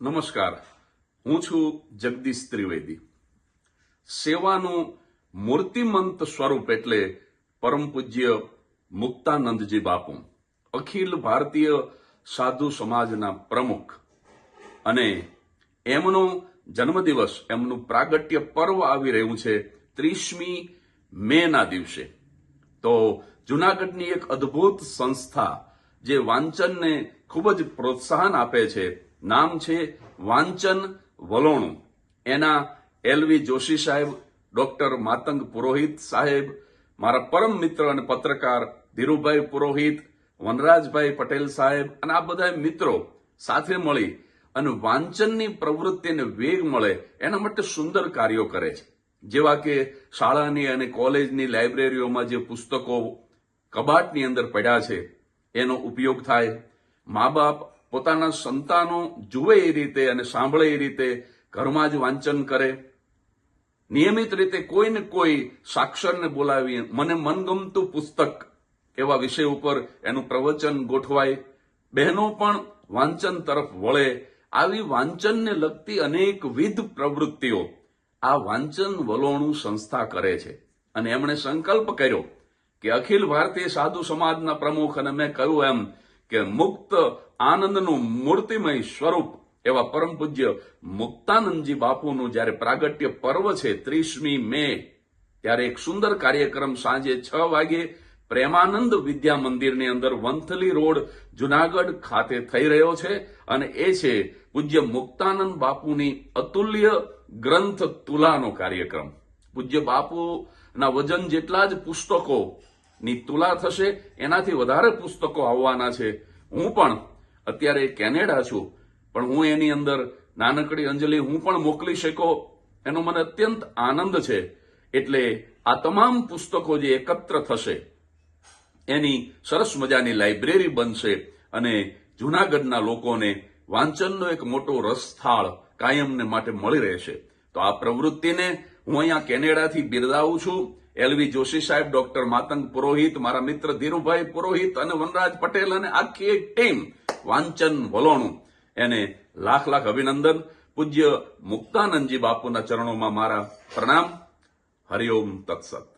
નમસ્કાર. હું છું જગદીશ ત્રિવેદી. સેવાનું મૂર્તિમંત સ્વરૂપ એટલે પરમ પૂજ્ય મુક્તાનંદજી બાપુ, અખિલ ભારતીય સાધુ સમાજના પ્રમુખ. અને એમનો જન્મદિવસ, એમનું પ્રાગટ્ય પર્વ આવી રહ્યું છે ત્રીસમી મે ના દિવસે. તો જુનાગઢની એક અદ્ભુત સંસ્થા, જે વાંચનને ખૂબ જ પ્રોત્સાહન આપે છે નામ છે વાંચન વલોણું. એના એલવી જોશી સાહેબ, ડોક્ટર માતંગ પુરોહિત સાહેબ, મારા પરમ મિત્ર અને પત્રકાર ધીરુભાઈ પુરોહિત, વનરાજભાઈ પટેલ સાહેબ અને આ બધા મિત્રો સાથે મળી અને વાંચનની પ્રવૃત્તિને વેગ મળે એના માટે સુંદર કાર્યો કરે છે. જેવા કે શાળાની અને કોલેજની લાઇબ્રેરીઓમાં જે પુસ્તકો કબાટની અંદર પડ્યા છે, એનો ઉપયોગ થાય, મા બાપ પોતાના સંતાનો જુએ એ રીતે અને સાંભળે એ રીતે, ઘરમાં જ વાંચન કરે. નિયમિત રીતે કોઈ ને કોઈ સાક્ષરને બોલાવી મને મનગમતું પુસ્તક એવા વિષય ઉપર એનું પ્રવચન ગોઠવાય. બહેનો પણ વાંચન તરફ વળે. આવી વાંચનને લગતી અનેકવિધ પ્રવૃત્તિઓ આ વાંચન વલોણું સંસ્થા કરે છે. અને એમણે સંકલ્પ કર્યો કે અખિલ ભારતીય સાધુ સમાજના પ્રમુખ અને મેં કહ્યું એમ કે મુક્ત આનંદનું મૂર્તિમય સ્વરૂપ એવા પરમ પૂજ્ય મુક્તાનંદજી બાપુનું જ્યારે પ્રાગટ્ય પર્વ છે ત્રીસમી મે, ત્યારે એક સુંદર કાર્યક્રમ સાંજે છ વાગે પ્રેમાનંદ વિદ્યા મંદિરની અંદર વંથલી રોડ જુનાગઢ ખાતે થઈ રહ્યો છે અને એ છે પૂજ્ય મુક્તાનંદ બાપુની અતુલ્ય ગ્રંથ તુલાનો કાર્યક્રમ. પૂજ્ય બાપુના વજન જેટલા જ પુસ્તકો ની તુલા થશે, એનાથી વધારે પુસ્તકો આવવાના છે. હું પણ અત્યારે કેનેડા છું, પણ હું એની અંદર નાનકડી અંજલિ હું પણ મોકલી શકો એનો મને અત્યંત આનંદ છે. એટલે આ તમામ પુસ્તકો જે એકત્ર થશે, એની સરસ મજાની લાઇબ્રેરી બનશે અને જૂનાગઢના લોકોને વાંચનનો એક મોટો રસથાળ કાયમને માટે મળી રહેશે. તો આ પ્રવૃત્તિને હું અહીંયા કેનેડાથી બિરદાવું છું. એલવી જોશી સાહેબ, ડોક્ટર માતંગ પુરોહિત, મારા મિત્ર ધીરુભાઈ પુરોહિત અને વનરાજ પટેલ અને આખી એક ટીમ, વાંચન વલોણું. એને લાખ લાખ અભિનંદન. પૂજ્ય મુક્તાનંદજી બાપુના ચરણોમાં મારા પ્રણામ. હરિઓમ તત્સત.